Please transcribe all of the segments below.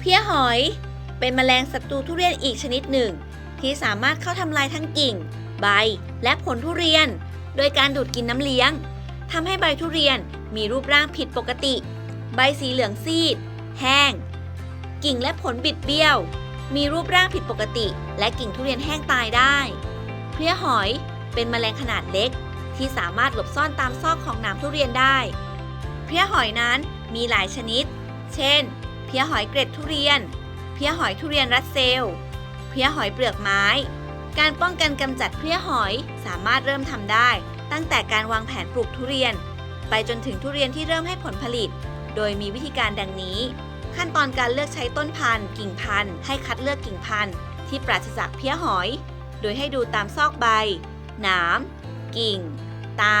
เพี้ยหอย เป็นแมลงศัตรูทุเรียนอีกชนิดหนึ่ง ที่สามารถเข้าทำลายทั้งกิ่ง ใบ และผลทุเรียน โดยการดูดกินน้ำเลี้ยงทำให้ใบทุเรียนมีรูปร่างผิดปกติ ใบสีเหลืองซีด แห้ง กิ่งและผลบิดเบี้ยว มีรูปร่างผิดปกติ และกิ่งทุเรียนแห้งตายได้ เพี้ยหอยเป็นแมลงขนาดเล็ก ที่สามารถหลบซ่อนตามซอกของหนามทุเรียนได้ เพี้ยหอยนั้นมีหลายชนิด เช่น เพี้ยหอยเกร็ดทุเรียน เพี้ยหอยทุเรียนรัสเซล เพี้ยหอยเปลือกไม้ การป้องกันกำจัดเพี้ยหอยสามารถเริ่มทำได้ ตั้งแต่การวางแผนปลูกทุเรียน ไปจนถึงทุเรียนที่เริ่มให้ผลผลิต โดยมีวิธีการดังนี้ ขั้นตอนการเลือกใช้ต้นพันธุ์ กิ่งพันธุ์ให้คัดเลือกกิ่งพันธุ์ที่ปราศจากเพี้ยหอย โดยให้ดูตามซอกใบ หนาม กิ่ง ตา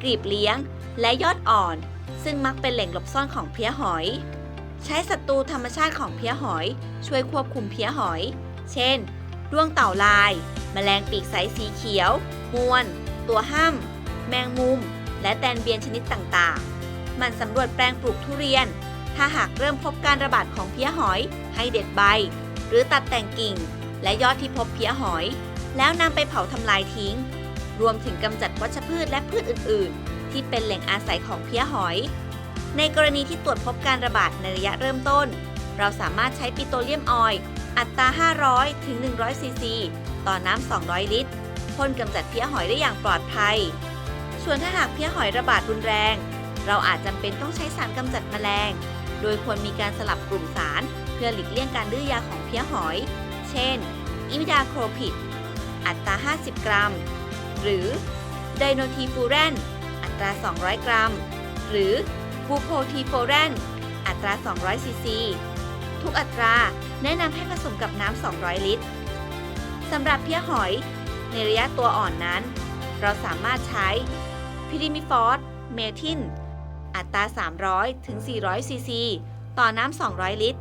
กลีบเลี้ยง และยอดอ่อน ซึ่งมักเป็นแหล่งหลบซ่อนของเพี้ยหอย ใช้ศัตรูธรรมชาติของเพี้ยหอย ช่วยควบคุมเพี้ยหอย เช่นด้วงเต่าลาย แมลงปีกใสสีเขียว มวน ตัวห้ำแมงมุม และแตนเบียนชนิดต่างๆ มันสำรวจแปลงปลูกทุเรียน ถ้าหากเริ่มพบการระบาดของเพี้ยหอย ให้เด็ดใบ หรือตัดแต่งกิ่ง และยอดที่พบเพี้ยหอย แล้วนำไปเผาทำลายทิ้ง รวมถึงกำจัดวัชพืชและพืชอื่น ๆ ที่เป็นแหล่งอาศัยของเพี้ยหอย ในกรณีที่ตรวจพบการระบาดในระยะเริ่มต้น เราสามารถใช้ปิโตรเลียมออยล์อัตรา 500 ถึง 100 ซีซี ต่อน้ำ 200 ลิตรพ่นกำจัดเพี้ยหอยได้อย่างปลอดภัย ส่วนถ้าหากเพี้ยหอยระบาดรุนแรง เราอาจจำเป็นต้องใช้สารกำจัดแมลง โดยควรมีการสลับกลุ่มสาร เพื่อหลีกเลี่ยงการดื้อยาของเพี้ยหอย เช่น อิมิดาโครพิด อัตรา 50 กรัม หรือไดโนทีฟูแรน อัตรา 200 กรัม หรือ บูโพทีโฟแรนอัตรา 200 ซีซี ทุกอัตราแนะนำให้ผสมกับน้ำ 200 ลิตรสำหรับเพี้ยหอย ในระยะตัวอ่อนนั้น เราสามารถใช้พิริมิฟอสเมทิน อัตรา 300 ถึง 400 ซีซี ต่อน้ำ 200 ลิตร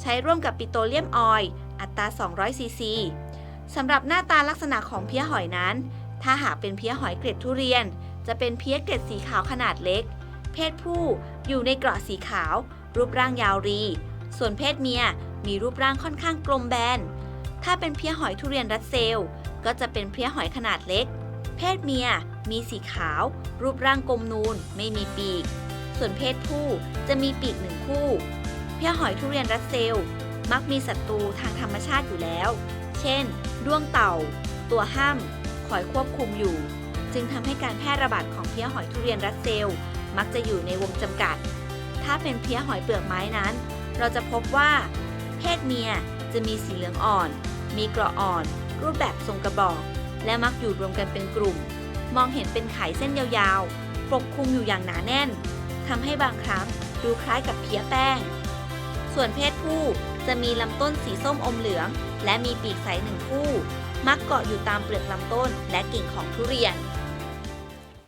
ใช้ร่วมกับปิโตรเลียมออยล์อัตรา 200 ซีซีสำหรับหน้าตาลักษณะของเพี้ยหอยนั้น ถ้าหากเป็นเพี้ยหอยเกล็ดทุเรียน จะเป็นเพี้ยเกล็ดสีขาวขนาดเล็ก เพศผู้อยู่ในเกราะสีขาว รูปร่างยาวรี ส่วนเพศเมียมีรูปร่างค่อนข้างกลมแบน ถ้าเป็นเพี้ยหอยทุเรียนรัสเซล ก็จะเป็นเพี้ยหอยขนาดเล็ก เพศเมียมีสีขาว รูปร่างกลมนูน ไม่มีปีก ส่วนเพศผู้จะมีปีกหนึ่งคู่ เพี้ยหอยทุเรียนรัสเซล มักมีศัตรูทางธรรมชาติอยู่แล้ว เช่น ด้วงเต่า ตัวห้ำคอยควบคุมอยู่ จึงทำให้การแพร่ระบาดของเพี้ยหอยทุเรียนรัสเซล มักจะอยู่ในวงจำกัด ถ้าเป็นเพี้ยหอยเปลือกไม้นั้น เราจะพบว่า เพศเมียจะมีสีเหลืองอ่อน มีเกราะอ่อน รูปแบบทรงกระบอก และมักอยู่รวมกันเป็นกลุ่ม มองเห็นเป็นไข่เส้นยาวๆ ปกคลุมอยู่อย่างหนาแน่นทำให้บางครั้งดูคล้ายกับเพี้ยแป้ง ส่วนเพศผู้จะมีลำต้นสีส้มอมเหลือง และมีปีกใสหนึ่งคู่ มักเกาะอยู่ตามเปลือกลำต้นและกิ่งของทุเรียน